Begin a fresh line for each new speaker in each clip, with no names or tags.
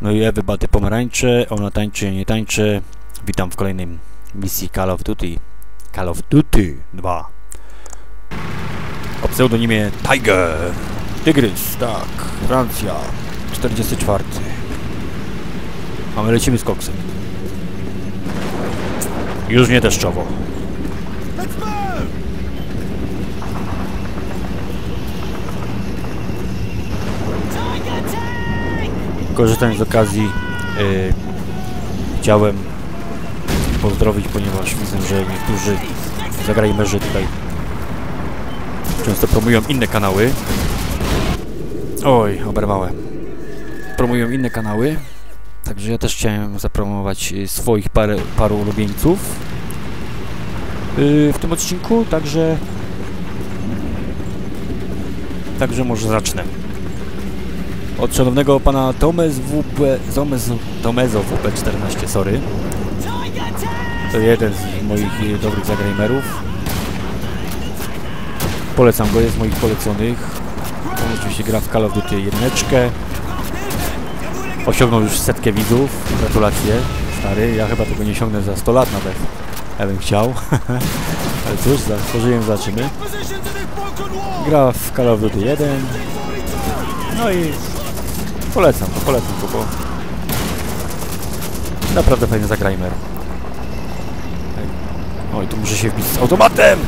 No i Ewy Baty Pomarańcze, ona tańczy, nie tańczy. Witam w kolejnym misji Call of Duty. Call of Duty 2. O pseudonimie Tiger. Tygrys, tak. Francja. 44. A my lecimy z koksem. Już nie deszczowo. Korzystając z okazji yy, chciałem pozdrowić, ponieważ widzę, że niektórzy zagrajmerzy tutaj często promują inne kanały. Oj, oberwałem. Promują inne kanały, także ja też chciałem zapromować y, swoich parę, paru ulubieńców yy, w tym odcinku, także także może zacznę. Od szanownego pana Tomes WP, Tomes, Tomezo WP14, sorry. To jeden z moich dobrych zagrajmerów. Polecam go, jest z moich poleconych. On oczywiście gra w Call of Duty jedyneczkę. Osiągnął już setkę widzów. Gratulacje, stary. Ja chyba tego nie osiągnę za 100 lat nawet. Ja bym chciał. Ale cóż, za, pożyję, zobaczymy. Gra w Call of Duty 1. No i polecam to, polecam to, bo naprawdę fajny zagrajmer. Oj, tu muszę się wbić z automatem!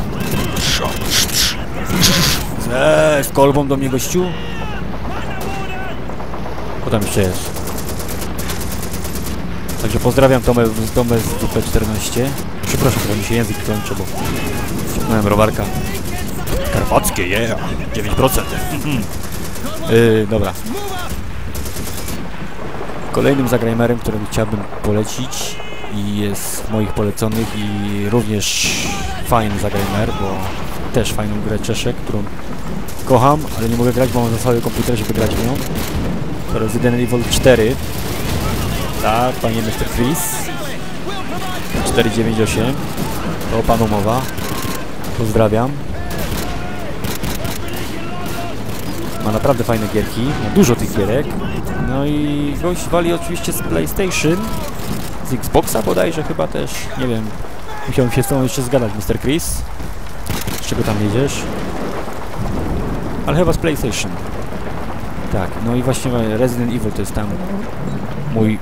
Eee, z kolbą do mnie gościu? Co tam jeszcze jest? Także pozdrawiam Tomę, Tomę z WP14. Przepraszam, bo mi się język kończy, bo ściągnąłem rowarka. Karpackie, yeah! 9%. yy, dobra. Kolejnym zagrajmerem, którego chciałbym polecić i jest moich poleconych i również fajny zagrajmer, bo też fajną grę Czeszek, którą kocham, ale nie mogę grać, bo mam za cały komputer, żeby grać w nią. To Resident Evil 4. Tak, panie Mr. Freeze. 498. To panu mowa. Pozdrawiam. Ma naprawdę fajne gierki, ma dużo tych gierek. No i gość wali oczywiście z PlayStation, z Xboxa bodajże chyba też, nie wiem. Musiałbym się z tobą jeszcze zgadać, Mr. Chris. Z czego tam jedziesz? Ale chyba z PlayStation. Tak, no i właśnie Resident Evil to jest tam mój,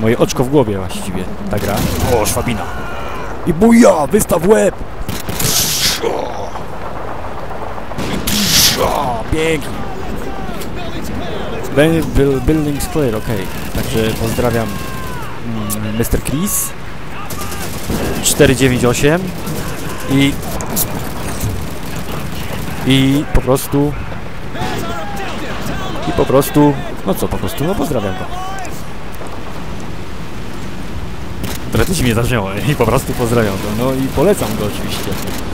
moje oczko w głowie właściwie, ta gra. O, szwabina. I buja, wystaw łeb! Pięknie. Buil- Buildings clear, ok. Także pozdrawiam mm, Mr. Chris 498 i i po prostu i po prostu no co po prostu, no pozdrawiam go Trochę się mnie zabrzmiało i po prostu pozdrawiam go, no i polecam go oczywiście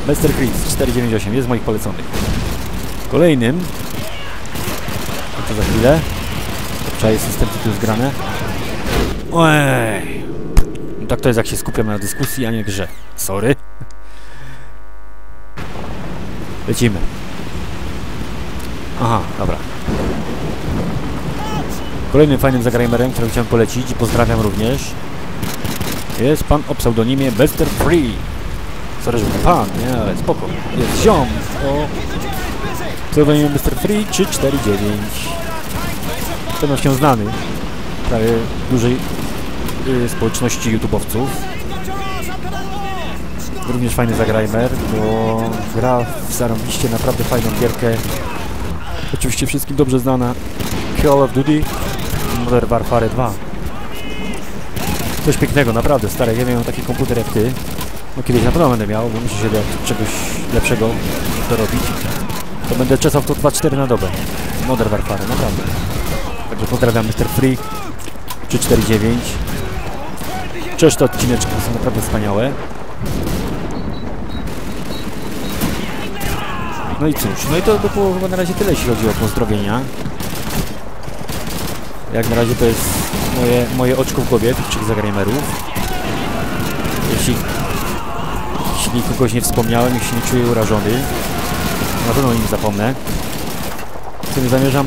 Mr. Chris 498 jest z moich poleconych kolejnym to za chwilę. Wczoraj system tu jest grane. Ojej. No tak to jest jak się skupiamy na dyskusji, a nie grze. Sorry. Lecimy. Aha, dobra. Kolejnym fajnym zagrajmerem, który chciałem polecić i pozdrawiam również jest pan o pseudonimie Bester Free. Sorry, że pan, nie, ale spoko. Jest ziom o pseudonimie Mr. Free 349. Z pewnością znany prawie dużej y, społeczności YouTubeowców. Również fajny zagrajmer, bo gra w zarąbiście naprawdę fajną gierkę. Oczywiście wszystkim dobrze znana Call of Duty Modern Warfare 2. Coś pięknego, naprawdę, stary. Ja miałem taki komputer jak ty. No kiedyś na pewno będę miał, bo muszę się do czegoś lepszego dorobić. To będę czesał to 2-4 na dobę. Modern Warfare, naprawdę. Także pozdrawiam Mr. Free 349. Cześć, te odcineczki są naprawdę wspaniałe. No i cóż, no i to by było chyba na razie tyle, jeśli chodzi o pozdrowienia. Jak na razie to jest moje, moje oczko w głowie tych trzech zagrajmerów. Jeśli, jeśli kogoś nie wspomniałem, jeśli nie czuję urażony, na pewno nim zapomnę. Co nie zamierzam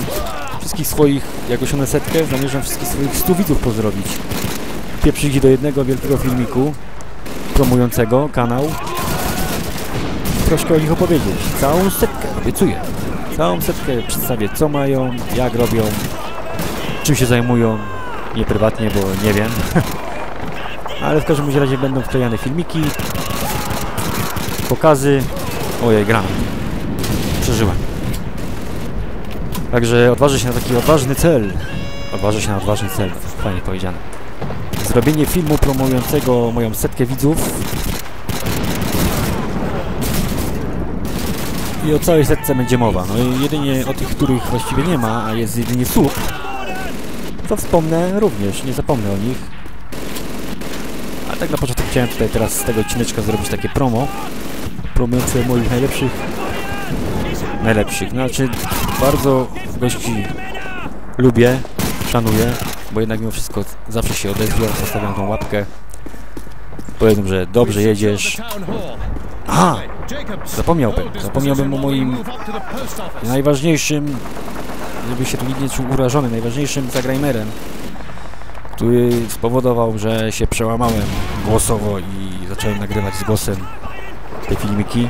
wszystkich swoich, jak osiągnę setkę, zamierzam wszystkich swoich 100 widzów pozdrowić. Pieprzyć do jednego wielkiego filmiku promującego kanał. Troszkę o nich opowiedzieć. Całą setkę, obiecuję. Całą setkę przedstawię, co mają, jak robią, czym się zajmują. Nie prywatnie, bo nie wiem. Ale w każdym razie będą wklejane filmiki, pokazy. Ojej, gram. Przeżyłem. Także odważę się na taki odważny cel. Odważę się na odważny cel. Fajnie powiedziane. Zrobienie filmu promującego moją setkę widzów. I o całej setce będzie mowa. No i jedynie o tych, których właściwie nie ma, a jest jedynie sub, to wspomnę również, nie zapomnę o nich. A tak na początek chciałem tutaj teraz z tego odcineczka zrobić takie promo. Promujące moich najlepszych najlepszych. Znaczy, bardzo gości lubię, szanuję, bo jednak mimo wszystko zawsze się odezwą, zostawiam tą łapkę. Powiedzą, że dobrze jedziesz. Aha! Zapomniałbym. Zapomniałbym o moim najważniejszym, żeby się tu nikt nie czuł urażony, najważniejszym zagrajmerem, który spowodował, że się przełamałem głosowo i zacząłem nagrywać z głosem te filmiki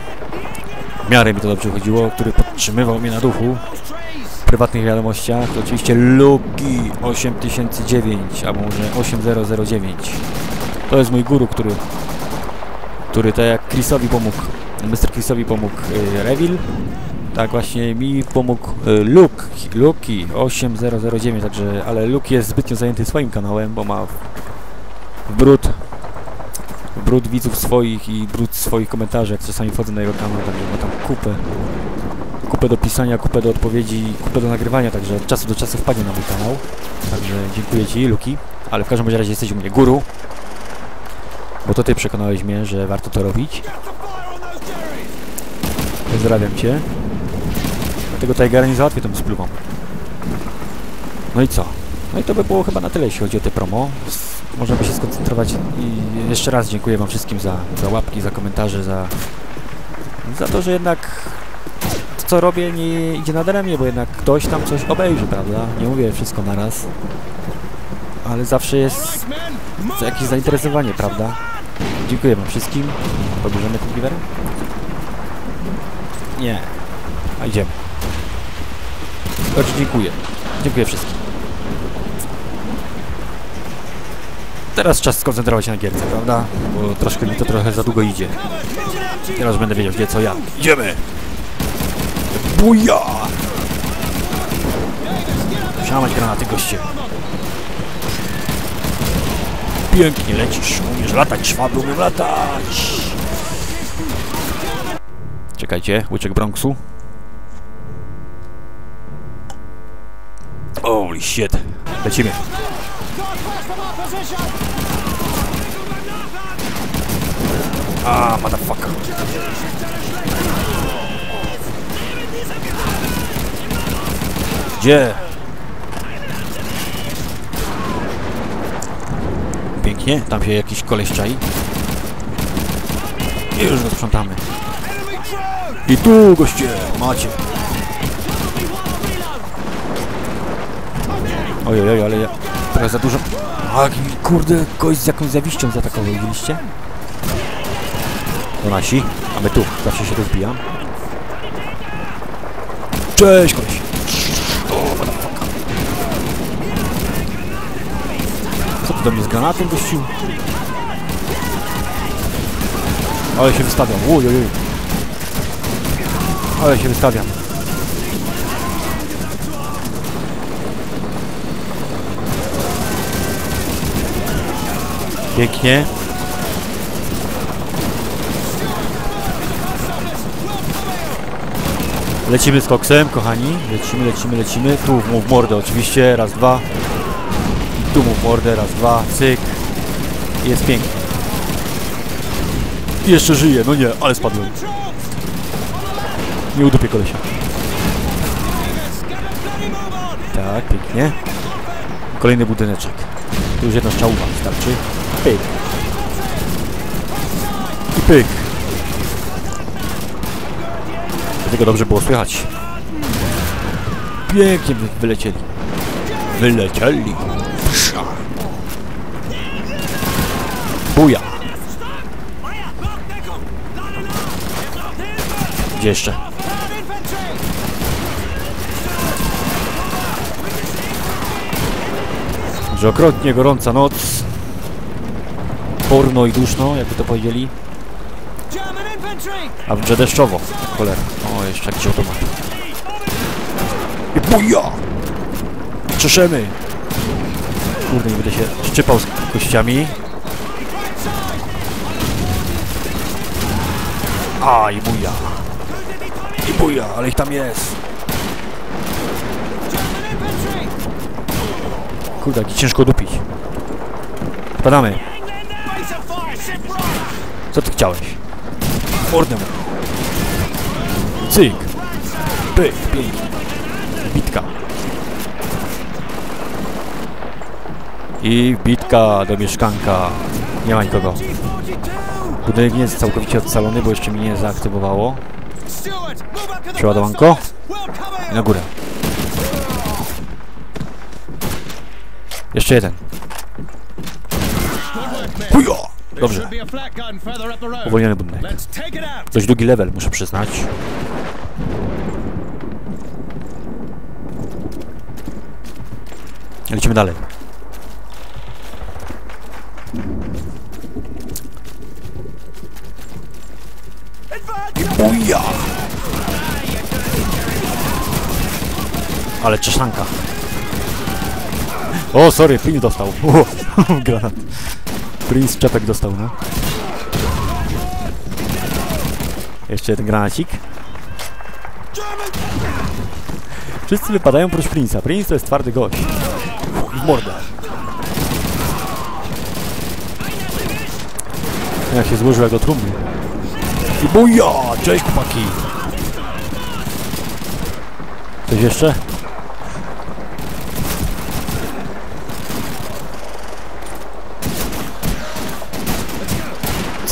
w miarę mi to dobrze chodziło, który podtrzymywał mnie na duchu w prywatnych wiadomościach, to oczywiście Luki 8009, albo może 8009. To jest mój guru, który, który tak jak Chrisowi pomógł, Mr. Chrisowi pomógł y, Revil, tak właśnie mi pomógł y, Luke, Luki 8009, także, ale Luke jest zbytnio zajęty swoim kanałem, bo ma w brud brud widzów swoich i brud swoich komentarzy, jak czasami wchodzę na jego kanał, także ma tam kupę, kupę do pisania, kupę do odpowiedzi, kupę do nagrywania, także od czasu do czasu wpadnie na mój kanał. Także dziękuję Ci, Luki, ale w każdym razie jesteś u mnie guru, bo to Ty przekonałeś mnie, że warto to robić. Pozdrawiam Cię. Dlatego Tigera nie załatwię tą spluwą. No i co? No i to by było chyba na tyle, jeśli chodzi o te promo możemy się skoncentrować i jeszcze raz dziękuję Wam wszystkim za, za łapki, za komentarze, za, za to, że jednak to, co robię nie idzie nadaremnie, bo jednak ktoś tam coś obejrzy, prawda? Nie mówię wszystko naraz, ale zawsze jest jakieś zainteresowanie, prawda? Dziękuję Wam wszystkim. Pobierzemy ten giwer? Nie. A idziemy. Znaczy dziękuję. Dziękuję wszystkim. Teraz czas skoncentrować się na gierce, prawda? Bo troszkę mi to trochę za długo idzie. Teraz będę wiedział gdzie, co, jak. Idziemy! Buja! Musiałem granaty, goście. Pięknie lecisz. Umiesz latać, szwablu, umiem latać. Czekajcie, łyczek Bronxu. Holy shit. Lecimy. Ah, motherfucker. Gdzie? Pięknie, tam się jakiś koleś czai. I już go sprzątamy. I tu, goście, macie. Ojej, oj, ale ja trochę za dużo... A, kurde, gość z jakąś zawiścią zaatakował, widzieliście? To nasi, a my tu, zawsze się rozbijam. Cześć, koleś! Co ty do mnie z granatem, gościu? Ale się wystawiam, uj, uj, uj. Ale się wystawiam. Pięknie. Lecimy z koksem, kochani. Lecimy, lecimy, lecimy. Tu mów mordę oczywiście. Raz, dwa. I tu mów mordę. Raz, dwa. Cyk. Jest pięknie. I jeszcze żyje. No nie, ale spadłem. Nie udupię kolesia. Tak, pięknie. Kolejny budyneczek. Tu już jedna strzałówka wystarczy. Pyk. I pyk. Dlatego dobrze było słychać. Pięknie wy- wylecieli. Wylecieli. Buja. Gdzie jeszcze? Że gorąca noc. Porno i duszno, jakby to powiedzieli. A w deszczowo. Cholera. O, jeszcze jakiś automat. Buja! Czeszemy! Kurde, nie będę się szczypał z kościami. A, i buja. I buja, ale ich tam jest. Kurde, jak ciężko dupić. Spadamy. Co ty chciałeś? Mordę mu. Cyk. Pyk, pięknie. Bitka. I bitka do mieszkanka. Nie ma nikogo.
G42!
Budynek nie jest całkowicie odcalony, bo jeszcze mi nie zaaktywowało. Przeładowanko. I na górę. Jeszcze jeden. Hujo! Dobrze. Uwolniony budynek. Dość długi level, muszę przyznać. Lecimy dalej. Uja! Ale czeszanka. O, sorry, Prince dostał. Granat. Prince czepek dostał, no. Jeszcze jeden granacik. Wszyscy wypadają prócz Prince'a. Prince to jest twardy gość. W mordę. Jak się złożył jak do trumny. I buja! Cześć chłopaki! Coś jeszcze?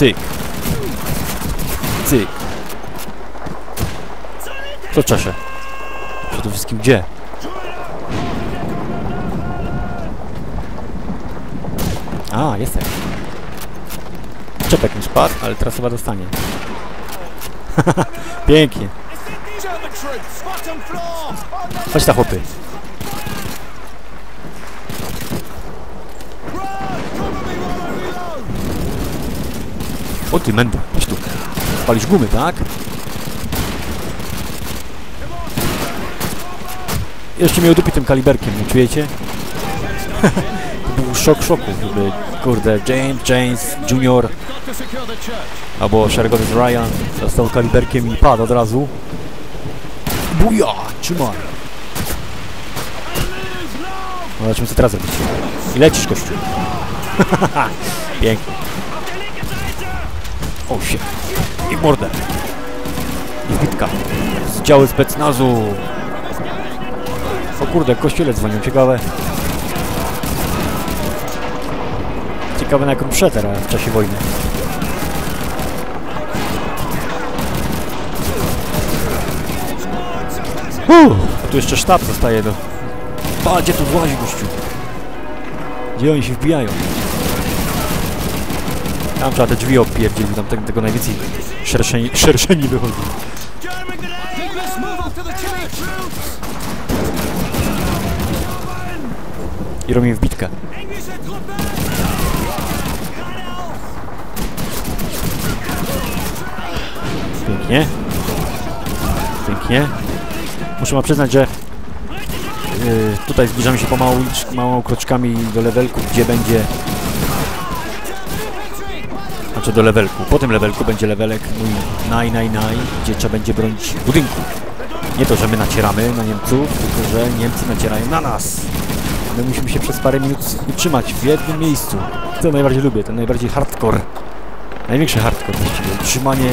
Cyk. Cyk. Co czesze? Przede wszystkim gdzie? A, jestem. Czepek mi spadł, ale teraz chyba dostanie. Pięknie. Chodź ta chłopy. O ty mendo, chodź tu. Spalisz gumy, tak? Jeszcze mnie udupi tym kaliberkiem, nie czujecie? to był szok szoku, gdyby, kurde, James, James
church.
albo szeregowiec Ryan dostał kaliberkiem i padł od razu. Buja! Trzymaj! No, zobaczymy co teraz robić. I lecisz, kościół. Pięknie. O się. I mordę. I wbitka. Z działu specnazu. O kurde, kościele dzwonią, ciekawe. Ciekawe na jaką mszę teraz w czasie wojny. Uuu, tu jeszcze sztab zostaje do... Pa, gdzie tu włazi gościu? Gdzie oni się wbijają? Tam trzeba te drzwi opierdzielić, tam te- tego najwięcej szerszeni, szerszeni wychodzi. I robię wbitkę. Pięknie. Pięknie. Muszę wam przyznać, że yy, tutaj zbliżamy się pomału, małą kroczkami do levelku, gdzie będzie... Znaczy do levelku. Po tym levelku będzie levelek mój naj, naj, naj, gdzie trzeba będzie bronić budynku. Nie to, że my nacieramy na Niemców, tylko że Niemcy nacierają na nas. My musimy się przez parę minut utrzymać w jednym miejscu. To najbardziej lubię, ten najbardziej hardcore. Największy hardcore właściwie. Utrzymanie,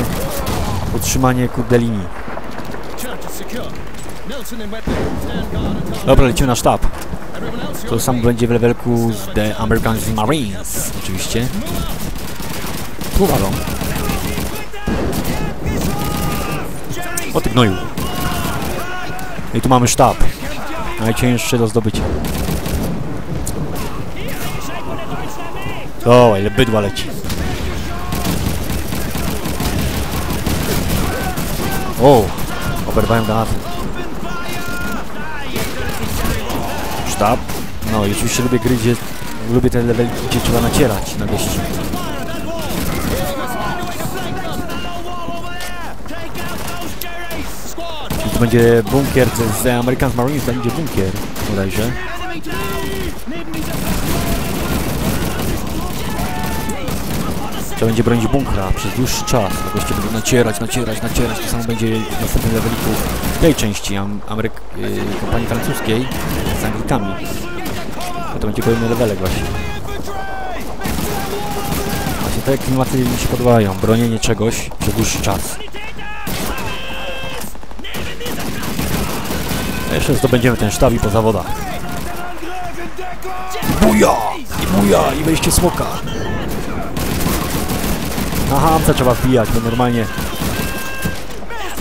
utrzymanie
guard.
Dobra, lecimy na sztab. To samo będzie w levelku z The American Marines, oczywiście. Tu walą. O ty gnoju. I tu mamy sztab. Najcięższy do zdobycia. O, ile bydła leci. O, oberwałem granaty. Sztab. No i oczywiście lubię gry, gdzie lubię te level, gdzie trzeba nacierać na gości. To będzie bunkier z, z American Marines, to będzie bunkier bodajże. Trzeba będzie bronić bunkra przez dłuższy czas. Goście będą nacierać, nacierać, nacierać. To samo będzie w następnym leveliku tej części am, Ameryk y, kompanii francuskiej z Anglikami. A to będzie kolejny levelek właśnie. Właśnie te klimaty mi się podobają. Bronienie czegoś przez dłuższy czas. Jeszcze zdobędziemy ten sztab i po zawodach. Buja! Buja! I wejście smoka! Na hamce trzeba wbijać, bo normalnie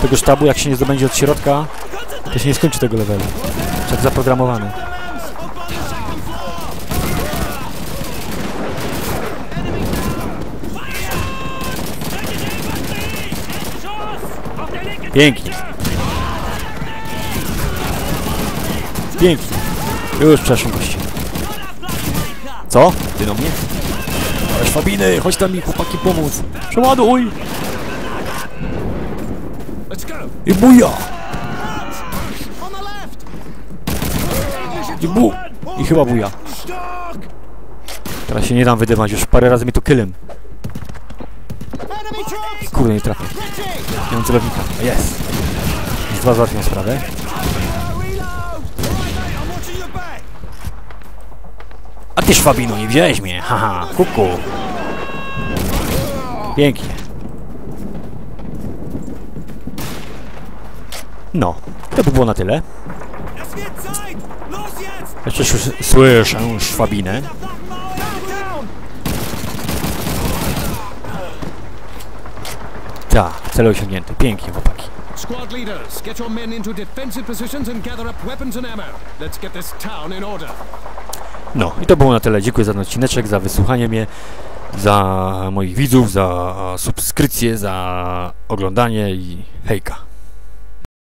tego sztabu jak się nie zdobędzie od środka, to się nie skończy tego levelu. Tak zaprogramowany. Pięknie. Pięknie. Już przeszło goście. Co? Ty do mnie? Ale Szwabiny, chodź tam mi chłopaki pomóc. Przeładuj! I buja! I bu! I chyba buja. Teraz się nie dam wydymać, już parę razy mi tu kylem. Kurde, nie trafię. Nie mam celownika. Jest! Dwa załatwiam sprawę. Ty Szwabino, nie wziąłeś mnie! Haha, kuku! Pięknie. No, to by było na tyle. Jeszcze sz- słyszę Szwabinę. Tak, cel osiągnięty. Pięknie, chłopaki.
Squad leaders, get your men into defensive positions and gather up weapons and ammo. Let's get this town in order.
No i to było na tyle. Dziękuję za ten odcineczek, za wysłuchanie mnie, za moich widzów, za subskrypcję, za oglądanie i hejka.